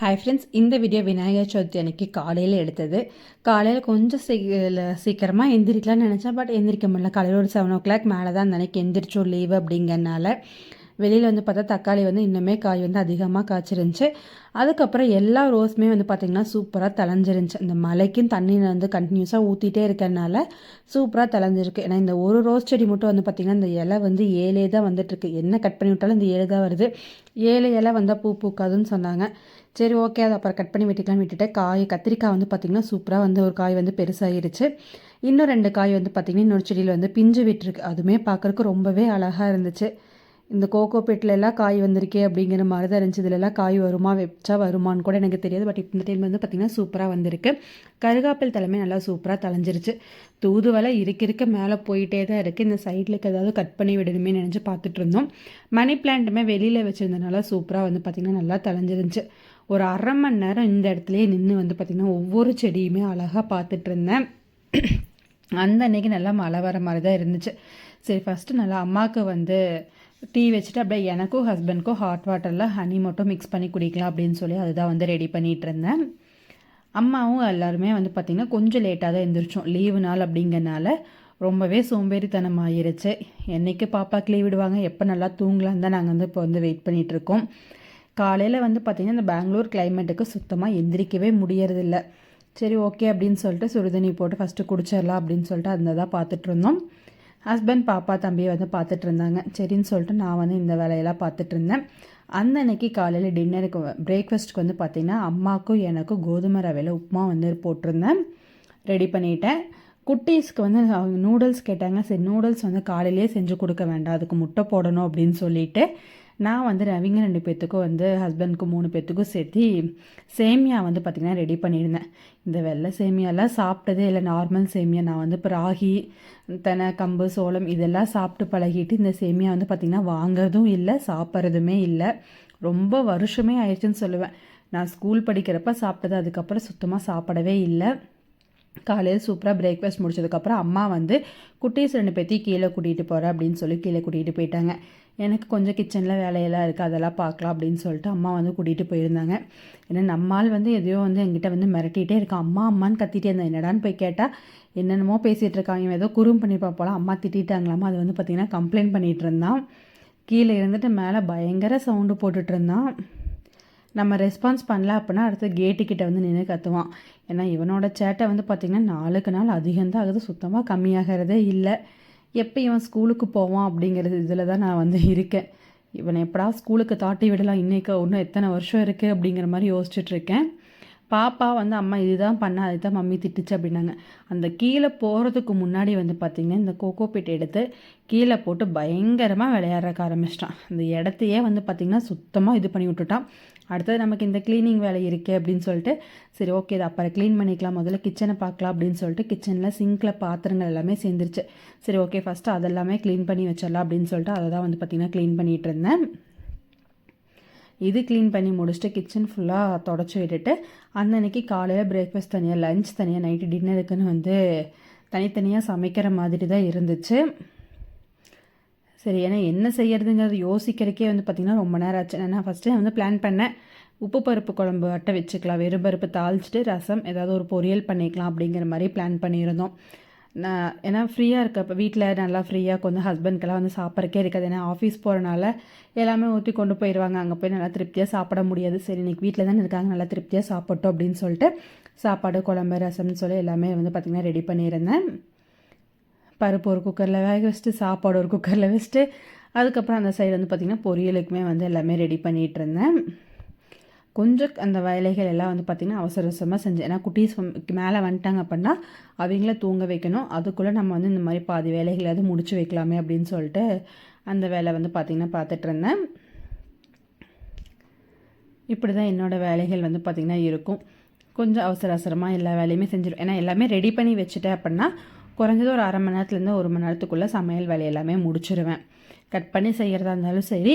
Hi friends இந்த video Vinayagar Chaturthi அன்னைக்கு காலையில் எடுத்தது. காலையில் கொஞ்சம் சீ சீக்கிரமாக எந்திரிக்கலாம்னு நினச்சேன் பட் எந்திரிக்க முடியல. காலையில் ஒரு செவன் ஓ கிளாக் மேலே தான் அந்த அன்னைக்கு எந்திரிச்சோம் லீவு அப்படிங்கிறனால. வெளியில் வந்து பார்த்தா தக்காளி வந்து இன்னுமே காய் வந்து அதிகமாக காய்ச்சிருந்துச்சு. அதுக்கப்புறம் எல்லா ரோஸுமே வந்து பார்த்திங்கன்னா சூப்பராக தலைஞ்சிருந்துச்சு இந்த மலைக்கும் தண்ணி வந்து கண்டினியூஸாக ஊற்றிட்டே இருக்கிறனால சூப்பராக தலைஞ்சிருக்கு ஏன்னா இந்த ஒரு ரோஸ் செடி மட்டும் வந்து பார்த்திங்கன்னா இந்த இலை வந்து ஏழே தான் வந்துட்டுருக்கு என்ன கட் பண்ணி விட்டாலும் இந்த ஏழு தான் வருது. ஏழு இலை வந்தால் பூ பூக்காதுன்னு சொன்னாங்க. சரி ஓகே அதை அப்புறம் கட் பண்ணி வெட்டிக்கலாம் விட்டுட்டு காய் கத்திரிக்காய் வந்து பார்த்திங்கன்னா சூப்பராக வந்து ஒரு காய் வந்து பெருசாகிருச்சு இன்னும் ரெண்டு காய் வந்து பார்த்திங்கன்னா இன்னொரு செடியில் வந்து பிஞ்சு விட்டுருக்கு. அதுவுமே பார்க்குறக்கு ரொம்பவே அழகாக இருந்துச்சு. இந்த கோகோ பெட்டில் எல்லாம் காய் வந்திருக்கே அப்படிங்கிற மாதிரி தான் இருந்துச்சு. இதிலெல்லாம் காய் வருமா வெச்சா வருமானு கூட எனக்கு தெரியாது. பட் இந்த டைம் வந்து பார்த்திங்கன்னா சூப்பராக வந்திருக்கு. கருகாப்பில் தலைமை நல்லா சூப்பராக தலைஞ்சிருச்சு தூதுவலை இருக்க இருக்க மேலே போயிட்டே தான் இருக்குது இந்த சைடில் ஏதாவது கட் பண்ணி விடணுமே நினச்சி பார்த்துட்டு இருந்தோம். மணி பிளான்ட்டுமே வெளியில் வச்சுருந்தனால சூப்பராக வந்து பார்த்திங்கன்னா நல்லா தலைஞ்சிருந்துச்சு ஒரு அரை மணி நேரம் இந்த இடத்துலையே நின்று வந்து பார்த்திங்கன்னா ஒவ்வொரு செடியுமே அழகாக பார்த்துட்டு இருந்தேன். அந்த அன்னைக்கு நல்லா மழை வர மாதிரி தான் இருந்துச்சு. சரி ஃபஸ்ட்டு நல்லா அம்மாவுக்கு வந்து டீ வச்சுட்டு அப்படியே எனக்கும் ஹஸ்பண்ட்க்கும் ஹாட் வாட்டரில் ஹனி மட்டும் மிக்ஸ் பண்ணி குடிக்கலாம் அப்படின்னு சொல்லி அதுதான் வந்து ரெடி பண்ணிகிட்டு இருந்தேன். அம்மாவும் எல்லாருமே வந்து பார்த்திங்கன்னா கொஞ்சம் லேட்டாக தான் எழுந்திரிச்சோம் லீவு நாள் அப்படிங்கிறனால ரொம்பவே சோம்பேறித்தனம் ஆயிருச்சு என்றைக்கு பாப்பாக்கு லீவ் விடுவாங்க எப்போ நல்லா தூங்கலான்னு தான் நாங்கள் வந்து இப்போ வந்து வெயிட் பண்ணிகிட்ருக்கோம் காலையில் வந்து பார்த்திங்கன்னா இந்த பெங்களூர் கிளைமேட்டுக்கு சுத்தமாக எந்திரிக்கவே முடியறதில்ல. சரி ஓகே அப்படின்னு சொல்லிட்டு சுடுதண்ணி போட்டு ஃபஸ்ட்டு குடிச்சிடலாம் அப்படின்னு சொல்லிட்டு அந்த தான் பார்த்துட்டு இருந்தோம். ஹஸ்பண்ட் பாப்பா தம்பியை வந்து பார்த்துட்டு இருந்தாங்க. சரின்னு சொல்லிட்டு நான் வந்து இந்த வேலையெல்லாம் பார்த்துட்டு இருந்தேன். அந்த அன்னைக்கு காலையில் டின்னருக்கு பிரேக்ஃபாஸ்ட்டுக்கு வந்து பார்த்திங்கன்னா அம்மாவுக்கும் எனக்கும் கோதுமை ரவையில் உப்புமா வந்து போட்டிருந்தேன். ரெடி பண்ணிட்டேன். குட்டீஸ்க்கு வந்து அவங்க நூடுல்ஸ் கேட்டாங்க. சரி நூடுல்ஸ் வந்து காலையிலேயே செஞ்சு கொடுக்க வேண்டாம். அதுக்கு முட்டை போடணும் அப்படின்னு சொல்லிட்டு நான் வந்து ரவிங்க ரெண்டு பேர்த்துக்கும் வந்து ஹஸ்பண்ட்க்கும் மூணு பேர்த்துக்கும் சேர்த்து சேமியா வந்து பார்த்திங்கன்னா ரெடி பண்ணியிருந்தேன். இந்த வெள்ளை சேமியாலாம் சாப்பிட்டதே இல்லை. நார்மல் சேமியா. நான் வந்து இப்போ ராகி தெனை கம்பு சோளம் இதெல்லாம் சாப்பிட்டு பழகிட்டு இந்த சேமியா வந்து பார்த்திங்கன்னா வாங்குறதும் இல்லை சாப்பிட்றதுமே இல்லை. ரொம்ப வருஷமே ஆயிடுச்சுன்னு சொல்லுவேன். நான் ஸ்கூல் படிக்கிறப்ப சாப்பிட்டது அதுக்கப்புறம் சுத்தமாக சாப்பிடவே இல்லை. காலையில் சூப்பராக பிரேக்ஃபாஸ்ட் முடிச்சதுக்கப்புறம் அம்மா வந்து குட்டீஸ் ரெண்டு பேர்த்தையும் கீழே கூட்டிகிட்டு போகிறேன் அப்படின்னு சொல்லி கீழே கூட்டிகிட்டு போயிட்டாங்க. எனக்கு கொஞ்சம் கிச்சனில் வேலையெல்லாம் இருக்குது அதெல்லாம் பார்க்கலாம் அப்படின்னு சொல்லிட்டு அம்மா வந்து கூட்டிகிட்டு போயிருந்தாங்க. ஏன்னா நம்மால் வந்து எதையோ வந்து எங்கிட்ட வந்து மிரட்டிகிட்டே இருக்கான் அம்மா அம்மான்னு கத்திட்டே இருந்தேன் என்னடான்னு போய் கேட்டால் என்னென்னமோ பேசிகிட்டு இருக்காங்க. ஏதோ குறும் பண்ணியிருப்பா போல. அம்மா திட்டாங்களாமா அது வந்து பார்த்திங்கன்னா கம்ப்ளைண்ட் பண்ணிகிட்டு இருந்தான். கீழே இருந்துட்டு மேலே பயங்கர சவுண்டு போட்டுட்டு இருந்தான். நம்ம ரெஸ்பான்ஸ் பண்ணல அப்படின்னா அடுத்து கேட்டுக்கிட்ட வந்து நின்று கற்றுவான் ஏன்னா இவனோட சேட்டை வந்து பார்த்திங்கன்னா நாளுக்கு நாள் அதிகம்தான் ஆகுது. சுத்தமாக கம்மியாகிறதே இல்லை. எப்போ இவன் ஸ்கூலுக்கு போவான் அப்படிங்கிறது இதில் தான் நான் வந்து இருக்கேன். இவனை எப்படா ஸ்கூலுக்கு தாட்டி விடலாம்? இன்றைக்கி இன்னும் எத்தனை வருஷம் இருக்குது அப்படிங்கிற மாதிரி யோசிச்சுட்ருக்கேன் பாப்பா வந்து அம்மா இதுதான் பண்ண அதுதான் மம்மி திட்டுச்சு அப்படின்னாங்க. அந்த கீழே போகிறதுக்கு முன்னாடி வந்து பார்த்திங்கன்னா இந்த கோகோ பிட் எடுத்து கீழே போட்டு பயங்கரமாக விளையாடுறக்க ஆரம்பிச்சிட்டான். அந்த இடத்தையே வந்து பார்த்திங்கன்னா சுத்தமாக இது பண்ணி விட்டுட்டான். அடுத்தது நமக்கு இந்த க்ளீனிங் வேலை இருக்கே அப்படின்னு சொல்லிட்டு சரி ஓகே இது அப்புறம் க்ளீன் பண்ணிக்கலாம். முதல்ல கிச்சனை பார்க்கலாம் அப்படின்னு சொல்லிட்டு கிச்சனில் சிங்கில் பாத்திரங்கள் எல்லாமே சேர்ந்துருச்சு. சரி ஓகே ஃபஸ்ட்டு அதெல்லாமே க்ளீன் பண்ணி வச்சிடலாம் அப்படின்னு சொல்லிட்டு அதை தான் வந்து பார்த்திங்கன்னா க்ளீன் பண்ணிகிட்டு இருந்தேன். இது க்ளீன் பண்ணி முடிச்சுட்டு கிச்சன் ஃபுல்லாக தொடச்சி விட்டுட்டு அன்னன்னைக்கு காலையில் பிரேக்ஃபாஸ்ட் தனியாக லஞ்ச் தனியாக நைட்டு டின்னருக்குன்னு வந்து தனித்தனியாக சமைக்கிற மாதிரி தான் இருந்துச்சு. சரி ஏன்னா என்ன செய்யறதுங்கிறது யோசிக்கிறக்கே வந்து பார்த்திங்கன்னா ரொம்ப நேரம் ஆச்சு. நான் ஃபஸ்ட்டு வந்து பிளான் பண்ணேன். உப்பு பருப்பு குழம்பு அட்டை வச்சுக்கலாம். வெறும் பருப்பு தாளிச்சிட்டு ரசம் ஏதாவது ஒரு பொரியல் பண்ணிக்கலாம் அப்படிங்கிற மாதிரி பிளான் பண்ணியிருந்தோம். நான் ஏன்னா ஃப்ரீயாக இருக்கப்போ வீட்டில் நல்லா ஃப்ரீயாக கொஞ்சம் ஹஸ்பண்ட்க்கெல்லாம் வந்து சாப்பிட்றக்கே இருக்காது. ஏன்னா ஆஃபீஸ் போகிறனால எல்லாமே ஊற்றி கொண்டு போயிடுவாங்க அங்கே போய் நல்லா திருப்தியாக சாப்பிட முடியாது. சரி இன்றைக்கி வீட்டில் தானே இருக்காங்க. நல்லா திருப்தியாக சாப்பிட்டோம் அப்படின்னு சொல்லிட்டு சாப்பாடு குழம்பு ரசம்னு சொல்லி எல்லாமே வந்து பார்த்திங்கன்னா ரெடி பண்ணியிருந்தேன். பருப்பு ஒரு குக்கரில் வேக வச்சுட்டு சாப்பாடு ஒரு குக்கரில் வச்சுட்டு அதுக்கப்புறம் அந்த சைடு வந்து பார்த்திங்கன்னா பொரியலுக்குமே வந்து எல்லாமே ரெடி பண்ணிகிட்டு இருந்தேன். கொஞ்சம் அந்த வேலைகள் எல்லாம் வந்து பார்த்திங்கன்னா அவசர அவசரமாக செஞ்சேன். ஏன்னா குட்டீஸ் மேலே வந்துட்டாங்க அப்படின்னா அவங்கள தூங்க வைக்கணும். அதுக்குள்ளே நம்ம வந்து இந்த மாதிரி பாதி வேலைகளாவது முடிச்சு வைக்கலாமே அப்படின்னு சொல்லிட்டு அந்த வேலை வந்து பார்த்திங்கன்னா பார்த்துட்டு இருந்தேன். இப்படி தான் என்னோடய வேலைகள் வந்து பார்த்திங்கன்னா இருக்கும். கொஞ்சம் அவசர அவசரமாக எல்லா வேலையுமே செஞ்சிடும் ஏன்னா எல்லாமே ரெடி பண்ணி வச்சுட்டேன் அப்படின்னா குறைஞ்சது ஒரு அரை மணி நேரத்துலேருந்து ஒரு மணி நேரத்துக்குள்ளே சமையல் வேலை எல்லாமே முடிச்சிருவேன். கட் பண்ணி செய்கிறதா இருந்தாலும் சரி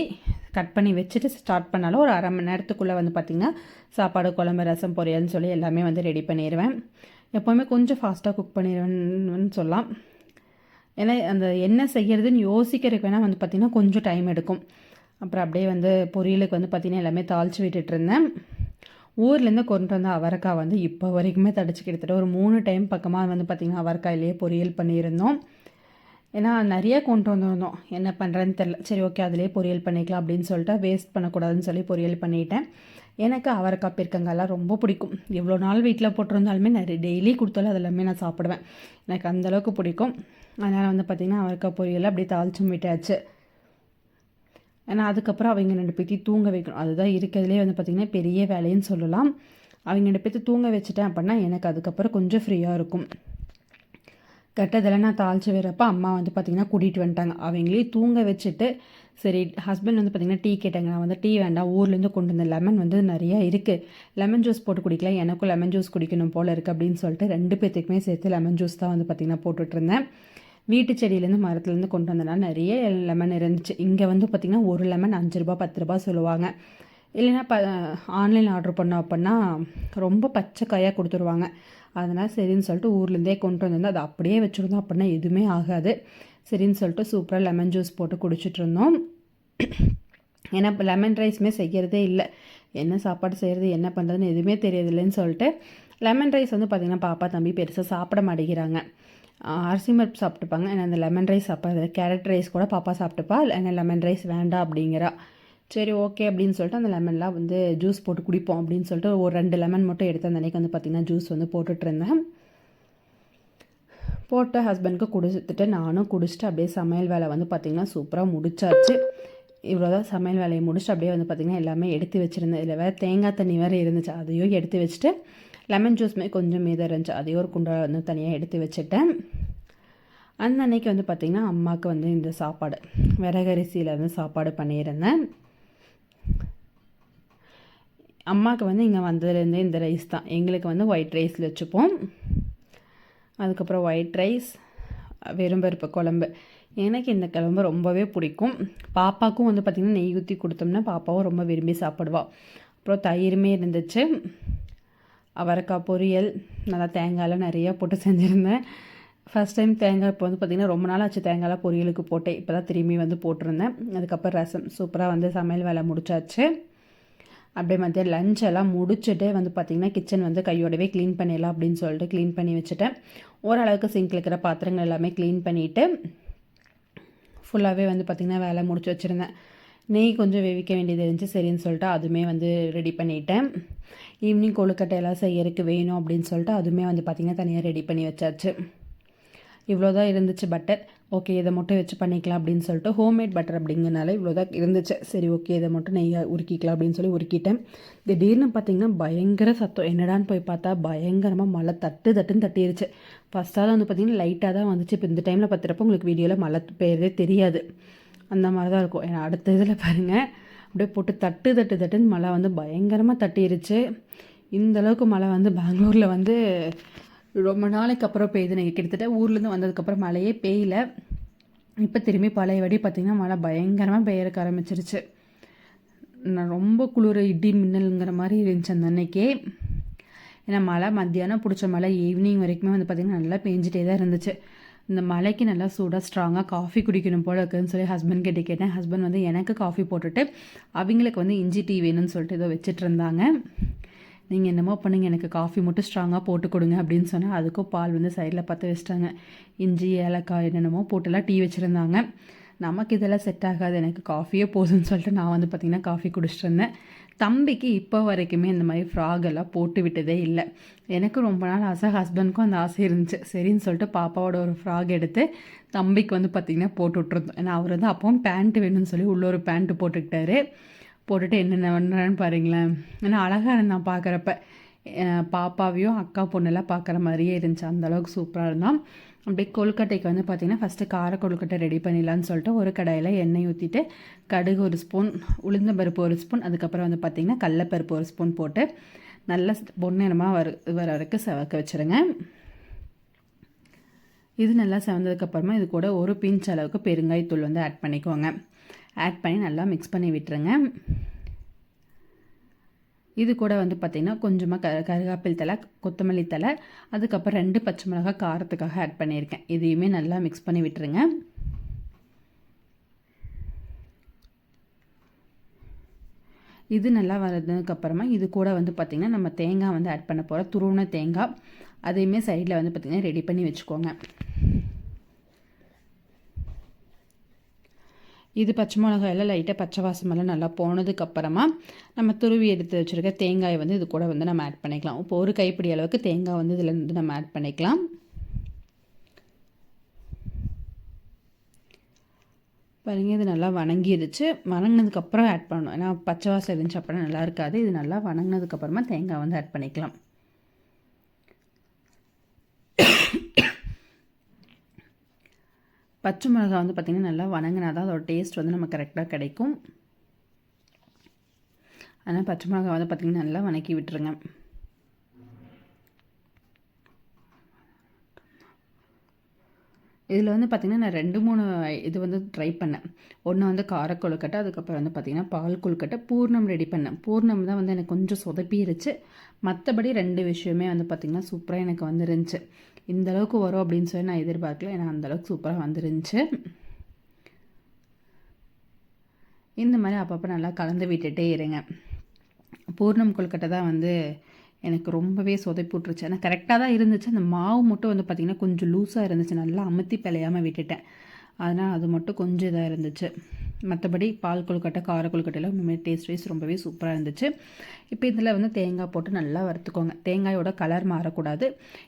கட் பண்ணி வச்சுட்டு ஸ்டார்ட் பண்ணாலும் ஒரு அரை மணி நேரத்துக்குள்ளே வந்து பார்த்திங்கன்னா சாப்பாடு குழம்பு ரசம் பொரியல்னு சொல்லி எல்லாமே வந்து ரெடி பண்ணிடுவேன் எப்போவுமே கொஞ்சம் ஃபாஸ்ட்டாக குக் பண்ணிடுவேன்னு சொல்லலாம். ஏன்னா அந்த என்ன செய்கிறதுன்னு யோசிக்கிறதுக்கு வேணால் வந்து பார்த்திங்கன்னா கொஞ்சம் டைம் எடுக்கும். அப்புறம் அப்படியே வந்து பொரியலுக்கு வந்து பார்த்திங்கன்னா எல்லாமே தாளித்து விட்டுட்டு இருந்தேன். ஊர்லேருந்து கொண்டு வந்த அவரைக்காய் வந்து இப்போ வரைக்குமே தடிச்சு கிட்டத்தட்ட ஒரு மூணு டைம் பக்கமாக வந்து பார்த்திங்கன்னா அவரைக்காயிலேயே பொரியல் பண்ணியிருந்தோம். ஏன்னா நிறைய கொண்டு வந்திருந்தோம். என்ன பண்ணுறேன்னு தெரில. சரி ஓகே அதிலே பொரியல் பண்ணிக்கலாம் அப்படின்னு சொல்லிட்டு வேஸ்ட் பண்ணக்கூடாதுன்னு சொல்லி பொரியல் பண்ணிட்டேன். எனக்கு அவரைக்காய் பெருக்கங்காய்லாம் ரொம்ப பிடிக்கும். எவ்வளோ நாள் வீட்டில் போட்டிருந்தாலுமே நிறைய டெய்லி கொடுத்தாலும் அதெல்லாமே நான் சாப்பிடுவேன். எனக்கு அந்தளவுக்கு பிடிக்கும். அதனால் வந்து பார்த்திங்கன்னா அவரைக்காய் பொரியல் அப்படியே தாளிச்சும் விட்டாச்சு. ஏன்னா அதுக்கப்புறம் அவங்க ரெண்டு பேர்த்தையும் தூங்க வைக்கணும். அதுதான் இருக்கிறதுலே வந்து பார்த்திங்கன்னா பெரிய வேலைன்னு சொல்லலாம். அவங்க ரெண்டு பேர்த்து தூங்க வச்சுட்டேன் அப்படின்னா எனக்கு அதுக்கப்புறம் கொஞ்சம் ஃப்ரீயாக இருக்கும். கட்டதில் நான் தாளித்து வரப்போ அம்மா வந்து பார்த்திங்கன்னா கூட்டிகிட்டு வந்துட்டாங்க. அவங்களே தூங்க வச்சுட்டு சரி ஹஸ்பண்ட் வந்து பார்த்திங்கன்னா டீ கேட்டாங்க. நான் வந்து டீ வேண்டாம். ஊர்லேருந்து கொண்டு வந்த லெமன் வந்து நிறையா இருக்குது லெமன் ஜூஸ் போட்டு குடிக்கலாம். எனக்கும் லெமன் ஜூஸ் குடிக்கணும் போல் இருக்குது அப்படின்னு சொல்லிட்டு ரெண்டு பேர்த்துக்குமே சேர்த்து லெமன் ஜூஸ் தான் வந்து பார்த்திங்கன்னா போட்டுட்ருந்தேன் வீட்டு செடியிலேருந்து மரத்துலேருந்து கொண்டு வந்தனால நிறைய லெமன் இருந்துச்சு. இங்கே வந்து பார்த்திங்கன்னா ஒரு லெமன் அஞ்சு ரூபா பத்து ரூபா சொல்லுவாங்க. இல்லைன்னா ப ஆன்லைன் ஆர்டர் பண்ணோம் அப்படின்னா ரொம்ப பச்சை காயாக கொடுத்துருவாங்க. அதனால் சரின்னு சொல்லிட்டு ஊர்லேருந்தே கொண்டு வந்திருந்தோம். அதை அப்படியே வச்சுருந்தோம் அப்படின்னா எதுவுமே ஆகாது. சரின்னு சொல்லிட்டு சூப்பராக லெமன் ஜூஸ் போட்டு குடிச்சிட்டு இருந்தோம் ஏன்னா இப்போ லெமன் ரைஸுமே செய்கிறதே இல்லை. என்ன சாப்பாடு செய்கிறது என்ன பண்ணுறதுன்னு எதுவுமே தெரியாதில்லைன்னு சொல்லிட்டு லெமன் ரைஸ் வந்து பார்த்திங்கன்னா பாப்பா தம்பி பெருசாக சாப்பிட மாட்டேங்கிறாங்க. அரிசி மருப்பு சாப்பிட்டுப்பாங்க. ஏன்னா அந்த லெமன் ரைஸ் சாப்பிட்றது கேரட் ரைஸ் கூட பாப்பா சாப்பிட்டுப்பா. ஏன்னா லெமன் ரைஸ் வேண்டாம் அப்படிங்கிறா. சரி ஓகே அப்படின்னு சொல்லிட்டு அந்த லெமன்லாம் வந்து ஜூஸ் போட்டு குடிப்போம் அப்படின்னு சொல்லிட்டு ஒரு ரெண்டு லெமன் மட்டும் எடுத்து அந்த அன்றைக்கி வந்து பார்த்திங்கன்னா ஜூஸ் வந்து போட்டுட்ருந்தேன் போட்டு ஹஸ்பண்டுக்கு குடிச்சிட்டு நானும் குடிச்சிட்டு அப்படியே சமையல் வேலை வந்து பார்த்திங்கன்னா சூப்பராக முடிச்சாச்சு. இவ்வளோதான் சமையல் வேலையை முடிச்சுட்டு அப்படியே வந்து பார்த்திங்கன்னா எல்லாமே எடுத்து வச்சுருந்தேன். இதில் வேறு தேங்காய் தண்ணி வேறு இருந்துச்சு. அதையும் எடுத்து வச்சுட்டு லெமன் ஜூஸ்மே கொஞ்சம் மீதம் இருந்துச்சு. அதே ஒரு குண்டா வந்து தனியாக எடுத்து வச்சுட்டேன். அந்த அன்னைக்கு வந்து பார்த்திங்கன்னா அம்மாவுக்கு வந்து இந்த சாப்பாடு விறகரிசியில் வந்து சாப்பாடு பண்ணியிருந்தேன். அம்மாவுக்கு வந்து இங்கே வந்ததுலேருந்தே இந்த ரைஸ் தான். எங்களுக்கு வந்து ஒயிட் ரைஸில் வச்சுப்போம். அதுக்கப்புறம் ஒயிட் ரைஸ் வெறும் பருப்பு குழம்பு. எனக்கு இந்த குழம்பு ரொம்பவே பிடிக்கும். பாப்பாவுக்கும் வந்து பார்த்திங்கன்னா நெய் ஊற்றி கொடுத்தோம்னா பாப்பாவும் ரொம்ப விரும்பி சாப்பிடுவாள் அப்புறம் தயிருமே இருந்துச்சு. அவரைக்காய் பொரியல் நல்லா தேங்காயெலாம் நிறையா போட்டு செஞ்சுருந்தேன். ஃபஸ்ட் டைம் தேங்காய் இப்போ வந்து பார்த்திங்கன்னா ரொம்ப நாள் ஆச்சு தேங்காயெலாம் பொரியலுக்கு போட்டேன் இப்போ தான் திரும்பி வந்து போட்டிருந்தேன். அதுக்கப்புறம் ரசம் சூப்பராக வந்து சமையல் வேலை முடிச்சாச்சு. அப்படியே மத்தியம் லஞ்ச் எல்லாம் முடிச்சுட்டு வந்து பார்த்திங்கன்னா கிச்சன் வந்து கையோடவே க்ளீன் பண்ணிடலாம் அப்படின்னு சொல்லிட்டு க்ளீன் பண்ணி வச்சுட்டேன். ஓரளவுக்கு சிங்கில் இருக்கிற பாத்திரங்கள் எல்லாமே க்ளீன் பண்ணிவிட்டு ஃபுல்லாகவே வந்து பார்த்திங்கன்னா வேலை முடிச்சு வச்சுருந்தேன். நெய் கொஞ்சம் வேவிக்க வேண்டியது இருந்துச்சு. சரின்னு சொல்லிட்டு அதுவுமே வந்து ரெடி பண்ணிட்டேன். ஈவினிங் கொழுக்கட்டையெல்லாம் செய்யறதுக்கு வேணும் அப்படின்னு சொல்லிட்டு அதுவுமே வந்து பார்த்திங்கன்னா தனியாக ரெடி பண்ணி வச்சாச்சு. இவ்வளோ தான் இருந்துச்சு பட்டர் ஓகே இதை மட்டும் வச்சு பண்ணிக்கலாம் அப்படின்னு சொல்லிட்டு ஹோம்மேட் பட்டர் அப்படிங்கிறனால இவ்வளோ தான் இருந்துச்சு. சரி ஓகே இதை மட்டும் நெய்யை உருக்கிக்கலாம் அப்படின்னு சொல்லி உருக்கிட்டேன். திடீர்னு பார்த்திங்கன்னா பயங்கர சத்தம். என்னடான்னு போய் பார்த்தா பயங்கரமாக மழை தட்டு தட்டுன்னு தட்டிடுச்சு ஃபஸ்ட்டாக வந்து பார்த்திங்கன்னா லைட்டாக தான் வந்துச்சு. இப்போ இந்த டைமில் பார்த்துறப்போ உங்களுக்கு வீடியோவில் மழை பெய்யறதே தெரியாது. அந்த மாதிரி தான் இருக்கும். ஏன்னா அடுத்த இதில் பாருங்கள் அப்படியே போட்டு தட்டு தட்டு தட்டுன்னு மழை வந்து பயங்கரமாக தட்டிருச்சு. இந்தளவுக்கு மழை வந்து பெங்களூரில் வந்து ரொம்ப நாளைக்கு அப்புறம் பெய்யுது. நீங்கள் கிட்டத்தட்ட ஊர்லேருந்து வந்ததுக்கப்புறம் மழையே பெய்யல. இப்போ திரும்பி பழையபடி பார்த்திங்கன்னா மழை பயங்கரமாக பெய்யறக்க ஆரம்பிச்சிருச்சு. நான் ரொம்ப குளிர் இடி மின்னலுங்கிற மாதிரி இருந்துச்சு அந்த அன்னைக்கே. ஏன்னா மழை மத்தியானம் பிடிச்ச மழை ஈவினிங் வரைக்குமே வந்து பார்த்திங்கன்னா நல்லா பெஞ்சிட்டே தான் இருந்துச்சு. இந்த மலைக்கு நல்லா சூடாக ஸ்ட்ராங்காக காஃபி குடிக்கணும் போல இருக்குதுன்னு சொல்லி ஹஸ்பண்ட் கிட்டே கேட்டேன். ஹஸ்பண்ட் வந்து எனக்கு காஃபி போட்டுட்டு அவங்களுக்கு வந்து இஞ்சி டீ வேணும்னு சொல்லிட்டு ஏதோ வச்சுட்டு இருந்தாங்க. நீங்கள் என்னமோ பண்ணுங்க எனக்கு காஃபி மட்டும் ஸ்ட்ராங்காக போட்டு கொடுங்க அப்படின்னு சொன்னால் அதுக்கும் பால் வந்து சைடில் பற்ற வச்சிட்டாங்க. இஞ்சி ஏலக்காய் என்னென்னமோ போட்டுலாம் டீ வச்சுருந்தாங்க. நமக்கு இதெல்லாம் செட் ஆகாது. எனக்கு காஃபியே போதும்னு சொல்லிட்டு நான் வந்து பார்த்திங்கன்னா காஃபி குடிச்சிட்டு இருந்தேன். தம்பிக்கு இப்போ வரைக்குமே இந்த மாதிரி ஃப்ராக் எல்லாம் போட்டு விட்டதே இல்லை. எனக்கு ரொம்ப நாள் ஆசை ஹஸ்பண்ட்க்கும் அந்த ஆசை இருந்துச்சு. சரின்னு சொல்லிட்டு பாப்பாவோட ஒரு ஃப்ராக் எடுத்து தம்பிக்கு வந்து பார்த்திங்கன்னா போட்டு விட்ருந்தோம் ஏன்னா அவர் வந்து அப்பவும் பேண்ட்டு வேணும்னு சொல்லி உள்ள ஒரு பேண்ட்டு போட்டுக்கிட்டாரு. போட்டுட்டு என்னென்ன பண்ணுறேன்னு பாருங்களேன். ஏன்னா அழகாக இருந்தான் பார்க்குறப்ப பாப்பாவையும் அக்கா பொண்ணெல்லாம் பார்க்குற மாதிரியே இருந்துச்சு. அந்தளவுக்கு சூப்பராக இருந்தான். அப்படியே கொழுக்கட்டைக்கு வந்து பார்த்திங்கன்னா ஃபஸ்ட்டு கார கொழுக்கட்டை ரெடி பண்ணிடலான்னு சொல்லிட்டு ஒரு கடாயில் எண்ணெய் ஊற்றிட்டு கடுகு ஒரு ஸ்பூன் உளுந்தம்பருப்பு ஒரு ஸ்பூன் அதுக்கப்புறம் வந்து பார்த்திங்கன்னா கடலப்பருப்பு ஒரு ஸ்பூன் போட்டு நல்லா பொன்னிறமாக வர வர வரைக்கும் செவக்க வச்சுருங்க. இது நல்லா செவந்ததுக்கப்புறமா இது கூட ஒரு பிஞ்ச் அளவுக்கு பெருங்காயத்தூள் வந்து ஆட் பண்ணிக்கோங்க. ஆட் பண்ணி நல்லா மிக்ஸ் பண்ணி விட்டுருங்க. இது கூட வந்து பார்த்திங்கன்னா கொஞ்சமாக க கருகாப்பில் தலை கொத்தமல்லி தலை அதுக்கப்புறம் ரெண்டு பச்சை மிளகாய் காரத்துக்காக ஆட் பண்ணியிருக்கேன். இதையுமே நல்லா மிக்ஸ் பண்ணி விட்டுருங்க. இது நல்லா வர்றதுக்கப்புறமா இது கூட வந்து பார்த்திங்கன்னா நம்ம தேங்காய் வந்து ஆட் பண்ண போகிறோம் துருவன தேங்காய். அதையுமே சைடில் வந்து பார்த்திங்கன்னா ரெடி பண்ணி வச்சுக்கோங்க. இது பச்சை மிளகாயெல்லாம் லைட்டாக பச்சை வாசமெல்லாம் நல்லா போனதுக்கப்புறமா நம்ம துருவி எடுத்து வச்சுருக்க தேங்காயை வந்து இது கூட வந்து நம்ம ஆட் பண்ணிக்கலாம். இப்போ ஒரு கைப்பிடி அளவுக்கு தேங்காய் வந்து இதில் வந்து நம்ம ஆட் பண்ணிக்கலாம். பாருங்க இது நல்லா வணங்கிடுச்சு வணங்கினதுக்கப்புறம் ஆட் பண்ணணும். ஏன்னா பச்சை வாசம் இருந்துச்சு அப்படின்னா நல்லா இருக்காது. இது நல்லா வணங்கினதுக்கப்புறமா தேங்காய் வந்து ஆட் பண்ணிக்கலாம். பச்சை மிளகா வந்து பார்த்திங்கன்னா நல்லா வணங்கினா தான் அதோட டேஸ்ட் வந்து நம்ம கரெக்டாக கிடைக்கும். ஆனால் பச்சை மிளகா வந்து பார்த்திங்கன்னா நல்லா வணக்கி விட்டுருங்க. இதில் வந்து பார்த்திங்கன்னா நான் ரெண்டு மூணு இது வந்து ட்ரை பண்ணேன். ஒன்று வந்து கார கொழுக்கட்டை அதுக்கப்புறம் வந்து பார்த்திங்கன்னா பால் கொழுக்கட்டை பூர்ணம் ரெடி பண்ணேன். பூர்ணம் தான் வந்து எனக்கு கொஞ்சம் சொதப்பிருச்சு. மற்றபடி ரெண்டு விஷயமே வந்து பார்த்திங்கன்னா சூப்பராக எனக்கு வந்துருந்துச்சு. இந்த அளவுக்கு வரும் அப்படின்னு சொல்லி நான் எதிர்பார்க்கல. ஏன்னா அந்தளவுக்கு சூப்பராக வந்துருந்துச்சு. இந்த மாதிரி அப்பப்போ நல்லா கலந்து விட்டுட்டே இருங்க. பூர்ணம் கொழுக்கட்டை தான் வந்து எனக்கு ரொம்பவே சொதைப்புட்ருச்சு ஆனால் கரெக்டாக தான் இருந்துச்சு. அந்த மாவு மட்டும் வந்து பார்த்திங்கன்னா கொஞ்சம் லூஸாக இருந்துச்சு. நல்லா அமுத்தி பிழையாமல் விட்டுட்டேன். அதனால் அது மட்டும் கொஞ்சம் இதாக இருந்துச்சு. மற்றபடி பால் கொழுக்கட்டை கார கொழுக்கட்டையில் உண்மையை டேஸ்ட் வைஸ் ரொம்பவே சூப்பராக இருந்துச்சு. இப்போ இதில் வந்து தேங்காய் போட்டு நல்லா வறுத்துக்கோங்க. தேங்காயோட கலர் மாறக்கூடாது.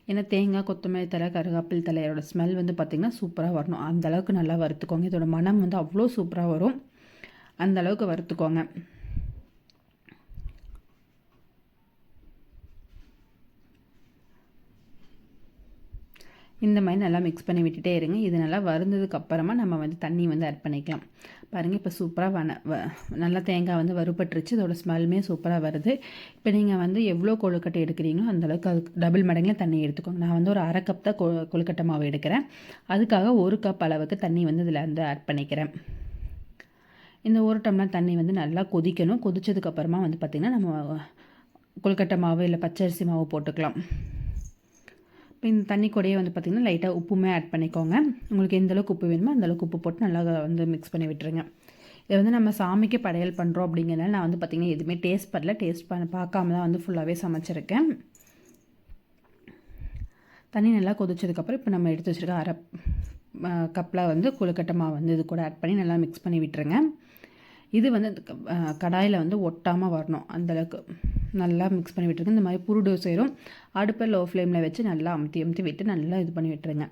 ஏன்னா தேங்காய் கொத்தமல்லி தலை கருகாப்பில் தலையோட ஸ்மெல் வந்து பார்த்திங்கன்னா சூப்பராக வரணும். அந்தளவுக்கு நல்லா வறுத்துக்கோங்க. இதோட மனம் வந்து அவ்வளோ சூப்பராக வரும். அந்தளவுக்கு வறுத்துக்கோங்க. இந்த மாதிரி நல்லா மிக்ஸ் பண்ணி விட்டுட்டே இருங்க. இது நல்லா வருந்ததுக்கு அப்புறமா நம்ம வந்து தண்ணி வந்து ஆட் பண்ணிக்கலாம். பாருங்கள் இப்போ சூப்பராக வன வ நல்லா தேங்காய் வந்து வறுபட்டுருச்சு. இதோட ஸ்மெல்லுமே சூப்பராக வருது. இப்போ நீங்கள் வந்து எவ்வளோ கொழுக்கட்டை எடுக்கிறீங்களோ அந்தளவுக்கு அதுக்கு டபுள் மடங்கில் தண்ணி எடுத்துக்கோங்க. நான் வந்து ஒரு அரை கப் தான் கொ கொழுக்கட்டை மாவு எடுக்கிறேன். அதுக்காக ஒரு கப் அளவுக்கு தண்ணி வந்து இதில் வந்து ஆட் பண்ணிக்கிறேன். இந்த ஒரு டம்ளர் தண்ணி வந்து நல்லா கொதிக்கணும். கொதித்ததுக்கப்புறமா வந்து பார்த்திங்கன்னா நம்ம கொழுக்கட்டை மாவு இல்லை பச்சரிசி மாவு போட்டுக்கலாம். இந்த தண்ணி கூடயே வந்து பார்த்திங்கன்னா லைட்டாக உப்புமே ஆட் பண்ணிக்கோங்க. உங்களுக்கு எந்த அளவுக்கு உப்பு வேணுமோ அந்தளவுக்கு உப்பு போட்டு நல்லா வந்து மிக்ஸ் பண்ணி விட்டுருங்க. இதை வந்து நம்ம சாமிக்கு படையல் பண்ணுறோம் அப்படிங்கிறனால நான் வந்து பார்த்திங்கன்னா எதுவுமே டேஸ்ட் பண்ணல. டேஸ்ட் பண்ண பார்க்காம தான் வந்து ஃபுல்லாகவே சமைச்சிருக்கேன். தண்ணி நல்லா கொதிச்சதுக்கப்புறம் இப்போ நம்ம எடுத்து வச்சுருக்க அரை கப்பில் வந்து கொழுக்கட்டை மாவு வந்து இது கூட ஆட் பண்ணி நல்லா மிக்ஸ் பண்ணி விட்டுருங்க. இது வந்து கடாயில் வந்து ஒட்டாமல் வரணும். அந்தளவுக்கு நல்லா மிக்ஸ் பண்ணி விட்டுருங்க. இந்த மாதிரி புருடு சேரும் அடுப்பை லோ ஃப்ளேமில் வச்சு நல்லா அமுத்தி அமுத்தி விட்டு நல்லா இது பண்ணி விட்டுருங்க.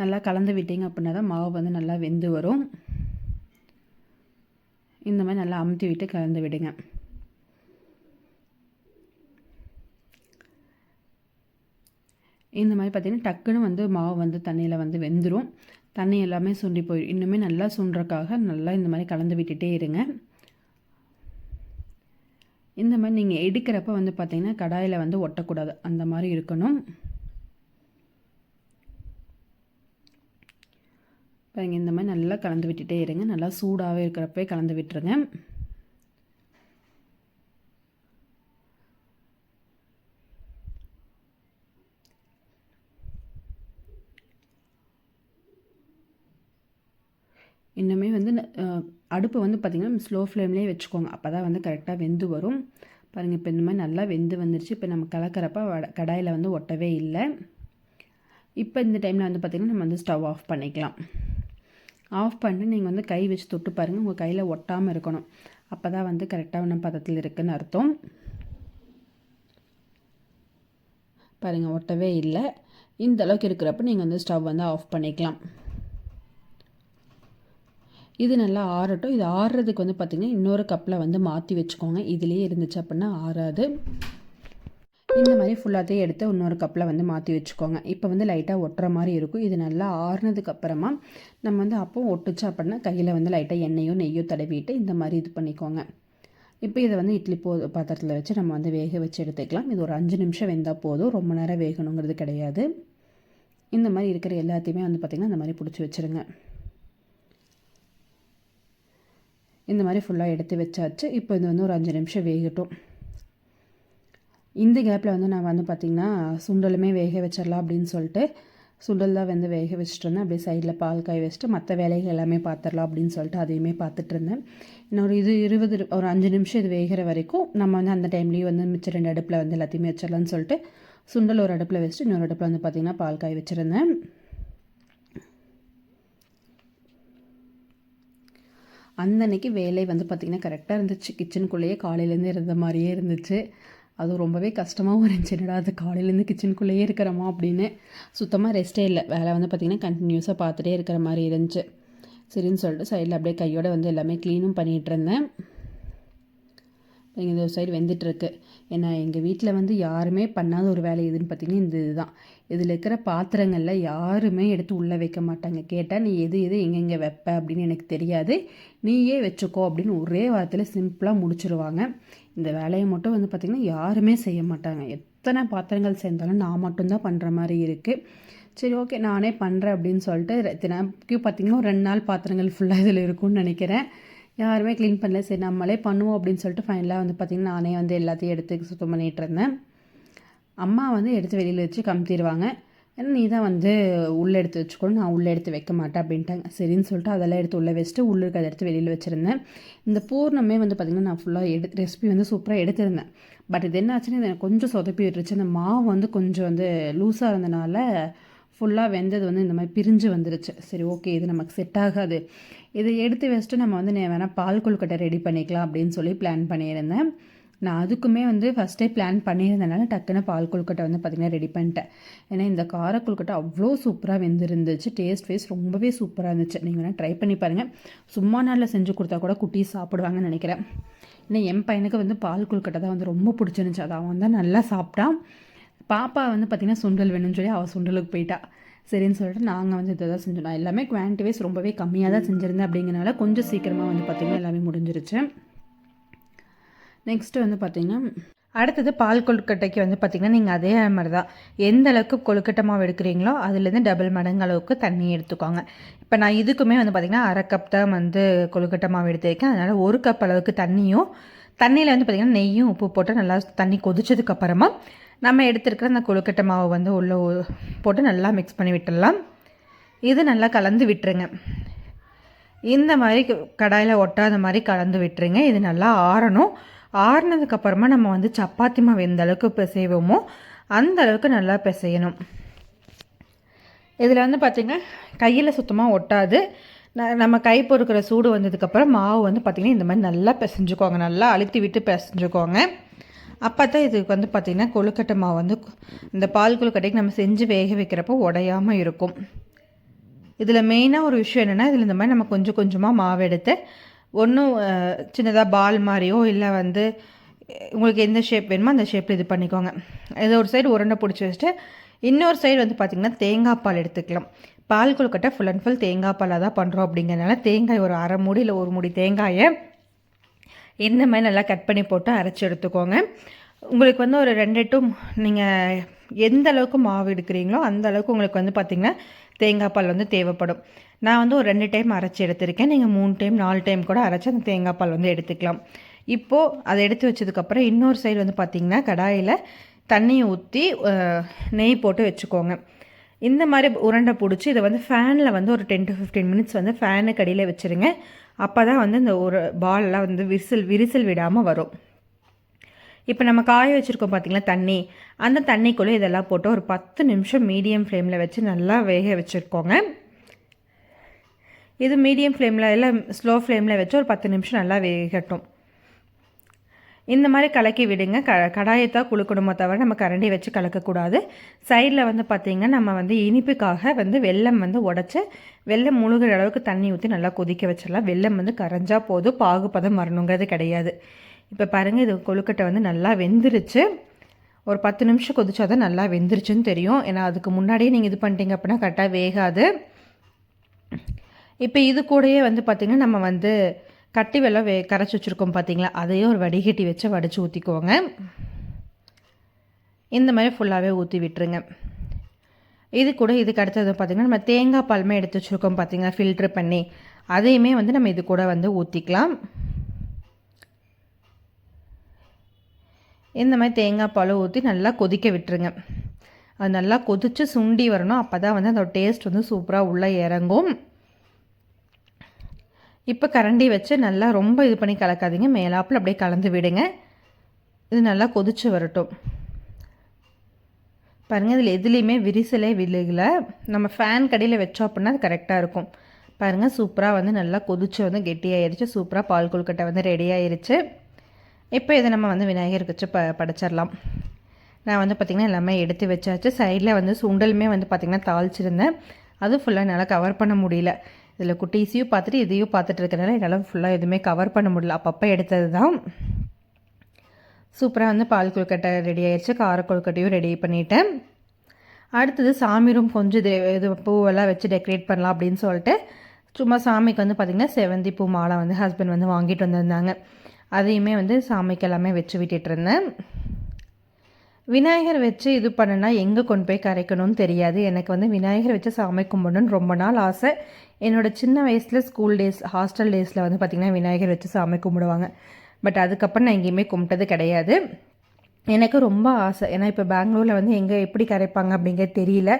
நல்லா கலந்து விட்டீங்க அப்படின்னா தான் மாவு வந்து நல்லா வெந்து வரும். இந்த மாதிரி நல்லா அமுத்தி விட்டு கலந்து விடுங்க. இந்த மாதிரி பார்த்திங்கன்னா டக்குன்னு வந்து மாவு வந்து தண்ணியில் வந்து வெந்துடும் தண்ணி எல்லாமே சுண்டி போய் இன்னுமே நல்லா சுண்டுறக்காக நல்லா இந்த மாதிரி கலந்து விட்டுட்டே இருங்க. இந்த மாதிரி நீங்கள் எடுக்கிறப்ப வந்து பார்த்திங்கன்னா கடாயில் வந்து ஒட்டக்கூடாது. அந்த மாதிரி இருக்கணும். பாருங்க இந்த மாதிரி நல்லா கலந்து விட்டுட்டே இருங்க. நல்லா சூடாகவே இருக்கிறப்பே கலந்து விட்டுருங்க. இன்னுமே வந்து அடுப்பு வந்து பார்த்திங்கன்னா ஸ்லோ ஃப்ளேம்லேயே வச்சுக்கோங்க. அப்போ தான் வந்து கரெக்டாக வெந்து வரும். பாருங்கள் இப்போ இந்த மாதிரி நல்லா வெந்து வந்துருச்சு. இப்போ நம்ம கலக்கிறப்ப வட கடாயில் வந்து ஒட்டவே இல்லை. இப்போ இந்த டைமில் வந்து பார்த்திங்கன்னா நம்ம வந்து ஸ்டவ் ஆஃப் பண்ணிக்கலாம். ஆஃப் பண்ணி நீங்கள் வந்து கை வச்சு தொட்டு பாருங்கள் உங்கள் கையில் ஒட்டாமல் இருக்கணும். அப்போ தான் வந்து கரெக்டாக நம்ம பதத்தில் இருக்குதுன்னு அர்த்தம். பாருங்கள் ஒட்டவே இல்லை. இந்த அளவுக்கு இருக்கிறப்ப நீங்கள் வந்து ஸ்டவ் வந்து ஆஃப் பண்ணிக்கலாம். இது நல்லா ஆறட்டும். இது ஆறுறதுக்கு வந்து பார்த்திங்கன்னா இன்னொரு கப்பில் வந்து மாற்றி வச்சுக்கோங்க. இதுலேயே இருந்துச்சு அப்படின்னா ஆறாது. இந்த மாதிரி ஃபுல்லாத்தையும் எடுத்து இன்னொரு கப்பில் வந்து மாற்றி வச்சுக்கோங்க. இப்போ வந்து லைட்டாக ஒட்டுற மாதிரி இருக்கும். இது நல்லா ஆறுனதுக்கு அப்புறமா நம்ம வந்து அப்போ ஒட்டுச்சு அப்படின்னா கையில் வந்து லைட்டாக எண்ணெயோ நெய்யோ தடவிட்டு இந்த மாதிரி இது பண்ணிக்கோங்க. இப்போ இதை வந்து இட்லி போ பாத்திரத்தில் வச்சு நம்ம வந்து வேக வச்சு எடுத்துக்கலாம். இது ஒரு அஞ்சு நிமிஷம் வெந்தால் போதும். ரொம்ப நேரம் வேகணுங்கிறது கிடையாது. இந்த மாதிரி இருக்கிற எல்லாத்தையுமே வந்து பார்த்திங்கன்னா இந்த மாதிரி பிடிச்சி வச்சுருங்க. இந்த மாதிரி ஃபுல்லாக எடுத்து வச்சாச்சு. இப்போ இது வந்து ஒரு அஞ்சு நிமிஷம் வேகட்டும். இந்த கேப்பில் வந்து நான் வந்து பார்த்திங்கன்னா சுண்டலுமே வேக வச்சிடலாம் அப்படின்னு சொல்லிட்டு சுண்டல் தான் வந்து வேக வச்சுட்டு இருந்தேன். அப்படியே சைடில் பால் காய வச்சுட்டு மற்ற வேலைகள் எல்லாமே பார்த்துடலாம் அப்படின்னு சொல்லிட்டு அதையுமே பார்த்துட்டு இருந்தேன். இன்னொரு இது இருபது ஒரு அஞ்சு நிமிஷம் இது வேகிற வரைக்கும் நம்ம வந்து அந்த டைம்லேயும் வந்து மிச்சம் ரெண்டு அடுப்பில் வந்து எல்லாத்தையுமே வச்சிடலான்னு சொல்லிட்டு சுண்டல் ஒரு அடுப்பில் வச்சுட்டு இன்னொரு அடுப்பில் வந்து பார்த்திங்கன்னா பால் காய வச்சுருந்தேன். அந்த அன்னைக்கு வேலை வந்து பார்த்திங்கன்னா கரெக்டாக இருந்துச்சு. கிச்சனுக்குள்ளேயே காலையிலேருந்து இருந்த மாதிரியே இருந்துச்சு. அது ரொம்பவே கஷ்டமாகவும் இருந்துச்சு. என்னடா அது காலையிலேருந்து கிச்சனுக்குள்ளேயே இருக்கிறோமா அப்படின்னு. சுத்தமாக ரெஸ்ட்டே இல்லை. வேலை வந்து பார்த்திங்கன்னா கண்டினியூஸாக பார்த்துட்டே இருக்கிற மாதிரி இருந்துச்சு. சரின்னு சொல்லிட்டு சைடில் அப்படியே கையோட வந்து எல்லாமே க்ளீனும் பண்ணிகிட்டு இருந்தேன். இங்கே இந்த சைடு வெந்துட்டுருக்கு. ஏன்னா எங்கள் வீட்டில் வந்து யாருமே பண்ணாத ஒரு வேலை எதுன்னு பார்த்தீங்கன்னா இந்த இதுதான். இதில் இருக்கிற பாத்திரங்களில் யாருமே எடுத்து உள்ளே வைக்க மாட்டாங்க. கேட்டால் நீ எது எது எங்கெங்கே வைப்ப? அப்படின்னு எனக்கு தெரியாது. நீயே வச்சுக்கோ அப்படின்னு ஒரே வாரத்தில் சிம்பிளாக முடிச்சிருவாங்க. இந்த வேலையை மட்டும் வந்து பார்த்திங்கன்னா யாருமே செய்ய மாட்டாங்க. எத்தனை பாத்திரங்கள் சேர்ந்தாலும் நான் மட்டும்தான் பண்ணுற மாதிரி இருக்குது சரி ஓகே நானே பண்ணுறேன் அப்படின்னு சொல்லிட்டு தினக்கு பார்த்திங்கன்னா ஒரு ரெண்டு நாள் பாத்திரங்கள் ஃபுல்லாக இதில் இருக்கும்னு நினைக்கிறேன். யாருமே க்ளீன் பண்ணல. சரி நம்மளே பண்ணுவோம் அப்படின்னு சொல்லிட்டு ஃபைனலாக வந்து பார்த்திங்கன்னா நானே வந்து எல்லாத்தையும் எடுத்து சுத்தம் பண்ணிகிட்டு இருந்தேன். அம்மா வந்து எடுத்து வெளியில் வச்சு கமுத்திடுவாங்க. ஏன்னா நீ தான் வந்து உள்ளே எடுத்து வச்சுக்கணும் நான் உள்ளே எடுத்து வைக்க மாட்டேன் அப்படின்ட்டாங்க. சரின்னு சொல்லிட்டு அதெல்லாம் எடுத்து உள்ளே வச்சுட்டு உள்ளே இருக்கிறத எடுத்து வெளியில் வச்சுருந்தேன். இந்த பூர்ணமே வந்து பார்த்திங்கன்னா நான் ஃபுல்லாக எடுத்து ரெசிபி வந்து சூப்பராக எடுத்திருந்தேன். பட் இது என்ன ஆச்சுன்னு எனக்கு கொஞ்சம் சொதப்பி விட்டுருச்சு. அந்த மாவு வந்து கொஞ்சம் வந்து லூஸாக இருந்தனால ஃபுல்லாக வெந்தது வந்து இந்த மாதிரி பிரிஞ்சு வந்துருச்சு. சரி ஓகே இது நமக்கு செட் ஆகாது. இதை எடுத்து வச்சுட்டு நம்ம வந்து வேணால் பால் கொழுக்கட்டை ரெடி பண்ணிக்கலாம் அப்படின்னு சொல்லி பிளான் பண்ணியிருந்தேன். நான் அதுக்குமே வந்து ஃபஸ்ட்டே பிளான் பண்ணியிருந்தனால டக்குன்னு பால் கொழுக்கட்டை வந்து பார்த்திங்கன்னா ரெடி பண்ணிட்டேன். ஏன்னா இந்த கார கொழுக்கட்டை அவ்வளோ சூப்பராக வெந்திருந்துச்சு. டேஸ்ட் வைஸ் ரொம்பவே சூப்பராக இருந்துச்சு. நீங்கள் வேணால் ட்ரை பண்ணி பாருங்கள் சும்மா நாளில் செஞ்சு கொடுத்தா கூட குட்டி சாப்பிடுவாங்கன்னு நினைக்கிறேன். ஏன்னா என் பையனுக்கு வந்து பால் கொழுக்கட்டை தான் வந்து ரொம்ப பிடிச்சிருந்துச்சு. அதை அவன் தான் நல்லா சாப்பிட்டான். பாப்பா வந்து பார்த்திங்கன்னா சுண்டல் வேணும்னு சொல்லி அவள் சுண்டலுக்கு போயிட்டா. சரின்னு சொல்லிட்டு நாங்கள் வந்து இதை தான் செஞ்சோம். நான் எல்லாமே குவான்டிவைஸ் வைஸ் ரொம்பவே கம்மியாக தான் செஞ்சுருந்தேன் அப்படிங்கிறனால கொஞ்சம் சீக்கிரமாக வந்து பார்த்திங்கன்னா எல்லாமே முடிஞ்சிருச்சு. நெக்ஸ்ட்டு வந்து பார்த்திங்கன்னா அடுத்தது பால் கொழுக்கட்டைக்கு வந்து பார்த்திங்கன்னா நீங்கள் அதே மாதிரி தான் எந்த அளவுக்கு கொழுக்கட்டை மாவு எடுக்கிறீங்களோ அதுலேருந்து டபுள் மடங்கு அளவுக்கு தண்ணி எடுத்துக்கோங்க. இப்போ நான் இதுக்குமே வந்து பார்த்திங்கன்னா அரை கப் தான் வந்து கொழுக்கட்டை மாவு எடுத்திருக்கேன். அதனால் ஒரு கப் அளவுக்கு தண்ணியும் தண்ணியில் வந்து பார்த்திங்கன்னா நெய்யும் உப்பு போட்டு நல்லா தண்ணி கொதிச்சதுக்கப்புறமா நம்ம எடுத்துருக்கிற அந்த கொழுக்கட்டை மாவு வந்து உள்ளே போட்டு நல்லா மிக்ஸ் பண்ணி விட்டுடலாம். இது நல்லா கலந்து விட்டுருங்க. இந்த மாதிரி கடாயில் ஒட்டாத மாதிரி கலந்து விட்டுருங்க. இது நல்லா ஆறணும். ஆறினதுக்கப்புறமா நம்ம வந்து சப்பாத்தி மாவு எந்த அளவுக்கு பிசைவோமோ அந்த அளவுக்கு நல்லா பிசையணும். இதில் வந்து பார்த்திங்கன்னா கையில் சுத்தமாக ஒட்டாது. நம்ம கை பொறுக்கிற சூடு வந்ததுக்கப்புறம் மாவு வந்து பார்த்திங்கன்னா இந்த மாதிரி நல்லா பிசைஞ்சுக்கோங்க. நல்லா அழுத்தி விட்டு பிசைஞ்சுக்கோங்க. அப்போ தான் இதுக்கு வந்து பார்த்திங்கன்னா கொழுக்கட்டை மாவு வந்து இந்த பால் கொழுக்கட்டைக்கு நம்ம செஞ்சு வேக வைக்கிறப்போ உடையாமல் இருக்கும். இதில் மெயினாக ஒரு விஷயம் என்னென்னா இதில் இந்த மாதிரி நம்ம கொஞ்சம் கொஞ்சமாக மாவு எடுத்து ஒன்றும் சின்னதாக பால் மாதிரியோ இல்லை வந்து உங்களுக்கு எந்த ஷேப் வேணுமோ அந்த ஷேப்பில் இது பண்ணிக்கோங்க. இது ஒரு சைடு உருண்டை பிடிச்சி வச்சுட்டு இன்னொரு சைடு வந்து பார்த்திங்கன்னா தேங்காய் பால் எடுத்துக்கலாம். பால் கொழுக்கட்டை ஃபுல் அண்ட் ஃபுல் தேங்காய் பாலாக தான் பண்ணுறோம் அப்படிங்கிறனால தேங்காய் ஒரு அரை மூடி இல்லை ஒரு மூடி தேங்காயை இந்த மாதிரி நல்லா கட் பண்ணி போட்டு அரைச்சி எடுத்துக்கோங்க. உங்களுக்கு வந்து ஒரு ரெண்டு டு நீங்கள் எந்த அளவுக்கு மாவு எடுக்கிறீங்களோ அந்த அளவுக்கு உங்களுக்கு வந்து பார்த்திங்கன்னா தேங்காய் பால் வந்து தேவைப்படும். நான் வந்து ஒரு ரெண்டு டைம் அரைச்சி எடுத்திருக்கேன். நீங்கள் மூணு டைம் நாலு டைம் கூட அரைச்சி அந்த தேங்காய் பால் வந்து எடுத்துக்கலாம். இப்போது அதை எடுத்து வச்சதுக்கப்புறம் இன்னொரு சைடு வந்து பார்த்திங்கன்னா கடாயில் தண்ணியை ஊற்றி நெய் போட்டு வச்சுக்கோங்க. இந்த மாதிரி உருண்டை பிடிச்சி இதை வந்து ஃபேனில் வந்து ஒரு டென் டு ஃபிஃப்டீன் மினிட்ஸ் வந்து ஃபேனுக்கு அடியில் வச்சுருங்க. அப்போ தான் வந்து இந்த ஒரு பாலெலாம் வந்து விரிசல் விரிசல் விடாமல் வரும். இப்போ நம்ம காய வச்சுருக்கோம் பார்த்திங்களா தண்ணி. அந்த தண்ணிக்குள்ளே இதெல்லாம் போட்டு ஒரு பத்து நிமிஷம் மீடியம் ஃப்ளேமில் வச்சு நல்லா வேக வச்சுருக்கோங்க. இது மீடியம் ஃப்ளேமில் இல்லை ஸ்லோ ஃப்ளேமில் வச்சு ஒரு பத்து நிமிஷம் நல்லா வேகட்டும். இந்த மாதிரி கலக்கி விடுங்க. க கடாயத்தான் குழுக்கணுமோ தவிர நம்ம கரண்டி வச்சு கலக்கக்கூடாது. சைடில் வந்து பார்த்திங்கன்னா நம்ம வந்து இனிப்புக்காக வந்து வெள்ளம் வந்து உடச்சி வெள்ளம் முழுகிற அளவுக்கு தண்ணி ஊற்றி நல்லா கொதிக்க வச்சிடலாம். வெள்ளம் வந்து கரைஞ்சா போதும். பாகுபதம் வரணுங்கிறது கிடையாது. இப்போ பாருங்கள் இது கொழுக்கட்டை வந்து நல்லா வெந்துருச்சு. ஒரு பத்து நிமிஷம் கொதிச்சா தான் நல்லா வெந்துருச்சுன்னு தெரியும். ஏன்னா அதுக்கு முன்னாடியே நீங்கள் இது பண்ணிட்டீங்க அப்படின்னா கரெக்டாக வேகாது. இப்போ இது கூடயே வந்து பார்த்திங்கன்னா நம்ம வந்து கட்டி வெள்ளம் வே கரைச்சி வச்சுருக்கோம் பார்த்தீங்களா அதையும் ஒரு வடிகட்டி வச்சு வடித்து ஊற்றிக்கோங்க இந்த மாதிரி ஃபுல்லாகவே ஊற்றி விட்டுருங்க. இது கூட இதுக்கு அடுத்தது பார்த்திங்கன்னா நம்ம தேங்காய் பால்மே எடுத்து வச்சுருக்கோம் பார்த்திங்கன்னா ஃபில்ட்ரு பண்ணி. அதையுமே வந்து நம்ம இது கூட வந்து ஊற்றிக்கலாம் இந்த மாதிரி தேங்காய் பாலை ஊற்றி நல்லா கொதிக்க விட்டுருங்க. அது நல்லா கொதித்து சுண்டி வரணும். அப்போ தான் வந்து அந்த டேஸ்ட் வந்து சூப்பராக உள்ளே இறங்கும். இப்போ கரண்டி வச்சு நல்லா ரொம்ப இது பண்ணி கலக்காதீங்க. மேலாப்பில் அப்படியே கலந்து விடுங்க. இது நல்லா கொதிச்சு வரட்டும். பாருங்கள் இதில் எதுலேயுமே விரிசலே விழுகலை. நம்ம ஃபேன் கடையில் வச்சோம் அப்படின்னா அது கரெக்டாக இருக்கும். பாருங்கள் சூப்பராக வந்து நல்லா கொதிச்சு வந்து கெட்டியாயிருச்சு. சூப்பராக பால் கொழுக்கட்டை வந்து ரெடி ஆயிருச்சு. இப்போ இதை நம்ம வந்து விநாயகருக்கு வச்சு ப படைச்சிடலாம். நான் வந்து பார்த்திங்கன்னா எல்லாமே எடுத்து வச்சாச்சு. சைடில் வந்து சுண்டலுமே வந்து பார்த்திங்கன்னா தாளிச்சிருந்தேன். அது ஃபுல்லாக என்னால் கவர் பண்ண முடியல. இதில் குட்டீஸையும் பார்த்துட்டு இதையும் பார்த்துட்டு இருக்கிறனால என்னால் ஃபுல்லாக எதுவுமே கவர் பண்ண முடியல. அப்பப்போ எடுத்தது தான் சூப்பராக வந்து பால் கொழுக்கட்டை ரெடி ஆயிடுச்சு கார கொழுக்கட்டையும் ரெடி பண்ணிட்டேன். அடுத்தது சாமி ரூம் கொஞ்சம் இது இது பூவெல்லாம் வச்சு டெக்கரேட் பண்ணலாம் அப்படின்னு சொல்லிட்டு சும்மா சாமிக்கு வந்து பார்த்திங்கன்னா செவந்தி பூ மாலை வந்து ஹஸ்பண்ட் வந்து வாங்கிட்டு வந்திருந்தாங்க. அதையுமே வந்து சாமிக்கு எல்லாமே வச்சு விட்டுட்டு இருந்தேன். விநாயகர் வச்சு இது பண்ணுனா எங்கே கொண்டு போய் கரைக்கணும்னு தெரியாது. எனக்கு வந்து விநாயகர் வச்சு சாமி கும்பிடணும்னு ரொம்ப நாள் ஆசை. என்னோடய சின்ன வயசில் ஸ்கூல் டேஸ் ஹாஸ்டல் டேஸில் வந்து பார்த்திங்கன்னா விநாயகர் வச்சு சாமி கும்பிடுவாங்க. பட் அதுக்கப்புறம் நான் எங்கேயுமே கும்பிட்டது கிடையாது. எனக்கு ரொம்ப ஆசை. ஏன்னா இப்போ பெங்களூரில் வந்து எங்கே எப்படி கரைப்பாங்க அப்படிங்கிறது தெரியல.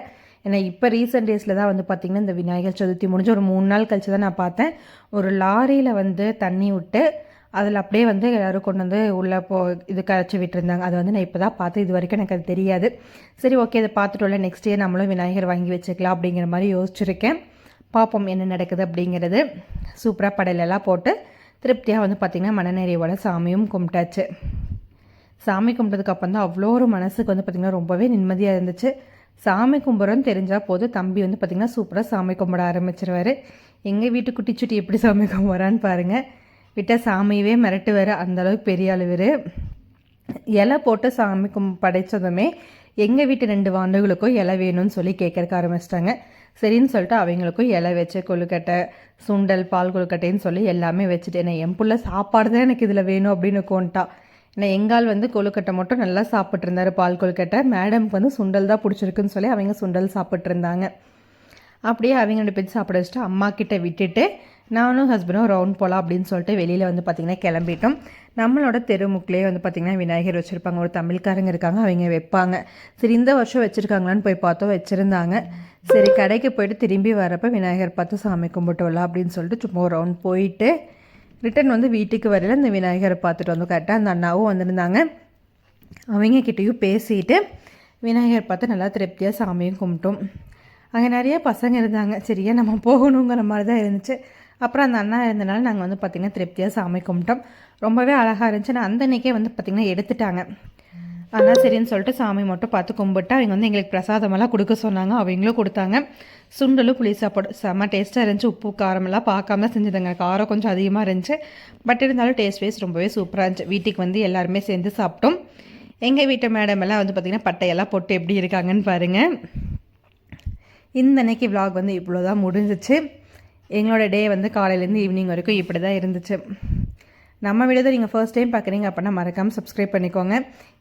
ஏன்னா இப்போ ரீசெண்ட் டேஸில் தான் வந்து பார்த்திங்கன்னா இந்த விநாயகர் சதுர்த்தி முடிஞ்சு ஒரு மூணு நாள் கழிச்சு தான் நான் பார்த்தேன். ஒரு லாரியில் வந்து தண்ணி விட்டு அதில் அப்படியே வந்து எல்லோரும் கொண்டு வந்து உள்ளே போ இது கரைச்சி விட்டுருந்தாங்க. அது வந்து நான் இப்போ தான் பார்த்து இது வரைக்கும் எனக்கு அது தெரியாது. சரி ஓகே இதை பார்த்துட்டோம்ல நெக்ஸ்ட் இயர் நம்மளும் விநாயகர் வாங்கி வச்சுக்கலாம் அப்படிங்கிற மாதிரி யோசிச்சுருக்கேன். பார்ப்போம் என்ன நடக்குது அப்படிங்கிறது. சூப்பராக படையிலெல்லாம் போட்டு திருப்தியாக வந்து பார்த்திங்கன்னா மனநிறைவோட சாமியும் கும்பிட்டாச்சு. சாமி கும்பிட்டதுக்கப்புறம் தான் அவ்வளோ ஒரு மனசுக்கு வந்து பார்த்திங்கன்னா ரொம்பவே நிம்மதியாக இருந்துச்சு. சாமி கும்பிட்றோன்னு தெரிஞ்சால் போதும். தம்பி வந்து பார்த்திங்கன்னா சூப்பராக சாமி கும்பிட ஆரம்பிச்சிருவார். எங்கள் வீட்டு குட்டி சுட்டி எப்படி சாமி கும்பிட்றான்னு பாருங்கள் விட்டால் சாமியவே மிரட்டுவார். அந்தளவுக்கு பெரிய அளவர் இலை போட்டு சாமி கும் படைத்ததுமே எங்கள் வீட்டு ரெண்டு வாண்டுகளுக்கும் இலை வேணும்னு சொல்லி கேட்கறக்க ஆரம்பிச்சிட்டாங்க. சரின்னு சொல்லிட்டு அவங்களுக்கும் இலை வச்சு கொழுக்கட்டை சுண்டல் பால் கொழுக்கட்டைன்னு சொல்லி எல்லாமே வச்சுட்டேன் என் புள்ள சாப்பாடு தான் எனக்கு இதில் வேணும் அப்படின்னு கொண்டா ஏன்னா எங்கால் வந்து கொழுக்கட்டை மட்டும் நல்லா சாப்பிட்ருந்தாரு பால் கொழுக்கட்டை. மேடம்க்கு வந்து சுண்டல் தான் பிடிச்சிருக்குன்னு சொல்லி அவங்க சுண்டல் சாப்பிட்ருந்தாங்க அப்படியே அவங்க ரெண்டு பேர் சாப்பிட வச்சுட்டு அம்மா கிட்ட விட்டுட்டு நானும் ஹஸ்பண்டும் ரவுண்ட் போகலாம் அப்படின்னு சொல்லிட்டு வெளியில் வந்து பார்த்திங்கன்னா கிளம்பிட்டோம். நம்மளோட தெருமுக்கிலே வந்து பார்த்திங்கன்னா விநாயகர் வச்சுருப்பாங்க. ஒரு தமிழ்காரங்க இருக்காங்க. அவங்க வைப்பாங்க. சரி இந்த வருஷம் வச்சுருக்காங்களான்னு போய் பார்த்தோம். வச்சுருந்தாங்க. சரி கடைக்கு போயிட்டு திரும்பி வரப்போ விநாயகர் பார்த்து சாமி கும்பிட்டு வரலாம் அப்படின்னு சொல்லிட்டு சும்மா ஒரு ரவுண்ட் போயிட்டு ரிட்டன் வந்து வீட்டுக்கு வரையில் இந்த விநாயகரை பார்த்துட்டு வந்து கரெக்டாக அந்த அண்ணாவும் வந்திருந்தாங்க. அவங்க கிட்டேயும் பேசிட்டு விநாயகர் பார்த்து நல்லா திருப்தியாக சாமியும் கும்பிட்டோம். அங்கே நிறைய பசங்க இருந்தாங்க. சரியா நம்ம போகணுங்கிற மாதிரி தான் இருந்துச்சு. அப்புறம் அந்த அண்ணா இருந்தனால நாங்கள் வந்து பார்த்திங்கன்னா திருப்தியாக சாமி கும்பிட்டோம். ரொம்பவே அழகாக இருந்துச்சு. நான் அந்த அன்றைக்கே வந்து பார்த்திங்கன்னா எடுத்துட்டாங்க. ஆனால் சரின்னு சொல்லிட்டு சாமி மட்டும் பார்த்து கும்பிட்டு அவங்க வந்து எங்களுக்கு பிரசாதமெல்லாம் கொடுக்க சொன்னாங்க. அவங்களும் கொடுத்தாங்க. சுண்டலும் புளி சாப்பாடு செம்ம டேஸ்ட்டாக இருந்துச்சு. உப்பு காரமெல்லாம் பார்க்காம செஞ்சுதுங்க. காரம் கொஞ்சம் அதிகமாக இருந்துச்சு. பட் இருந்தாலும் டேஸ்ட் வைஸ் ரொம்பவே சூப்பராக இருந்துச்சு. வீட்டுக்கு வந்து எல்லாருமே சேர்ந்து சாப்பிட்டோம். எங்கள் வீட்டு மேடம் எல்லாம் வந்து பார்த்திங்கன்னா பட்டையெல்லாம் போட்டு எப்படி இருக்காங்கன்னு பாருங்கள் இந்த அன்னைக்கு விலாக் வந்து இவ்வளோ தான் முடிஞ்சிச்சு. எங்களோட டே வந்து காலையிலேருந்து ஈவினிங் வரைக்கும் இப்படி தான் இருந்துச்சு. நம்ம வீடியோ நீங்கள் ஃபர்ஸ்ட் டைம் பார்க்குறீங்க அப்படின்னா மறக்காமல் சப்ஸ்கிரைப் பண்ணிக்கோங்க.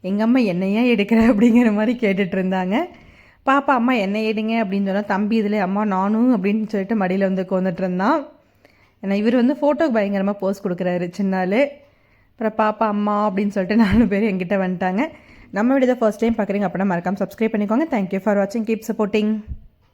எங்கள் அம்மா என்னையே எடுக்கிற அப்படிங்கிற மாதிரி கேட்டுட்டு இருந்தாங்க. பாப்பா அம்மா என்ன எடுங்க அப்படின்னு சொன்னால் தம்பி இதில் அம்மா நானும் அப்படின்னு சொல்லிட்டு மடியில் வந்து உட்காந்துட்டு இருந்தான். ஏன்னா இவர் வந்து ஃபோட்டோக்கு பயங்கரமாக போஸ்ட் கொடுக்குறாரு சின்னாள் அப்புறம் பாப்பா அம்மா அப்படின்னு சொல்லிட்டு நாலு பேர் எங்கிட்ட வந்துட்டாங்க. நம்ம வீடியோ ஃபர்ஸ்ட் டைம் பார்க்குறீங்க அப்படின்னா மறக்காமல் சப்ஸ்கிரைப் பண்ணிக்கோங்க. தேங்க்யூ ஃபார் வாட்சிங் கீப் சப்போர்ட்டிங்